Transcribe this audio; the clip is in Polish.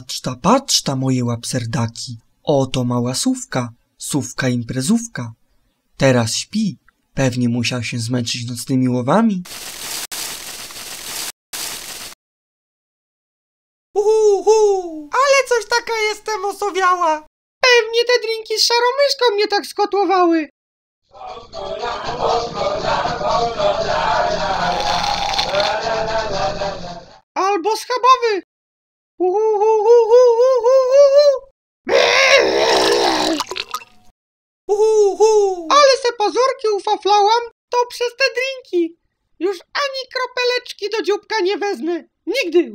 ta, patrz ta, moje łapserdaki. Oto mała sówka, sówka imprezówka. Teraz śpi, pewnie musiał się zmęczyć nocnymi łowami. Uhu, ale coś taka jestem osowiała. Pewnie te drinki z szarą myszką mnie tak skotłowały. Albo schabowy. Ale se pazurki ufaflałam, to przez te drinki. Już ani kropeleczki do dzióbka nie wezmę. Nigdy.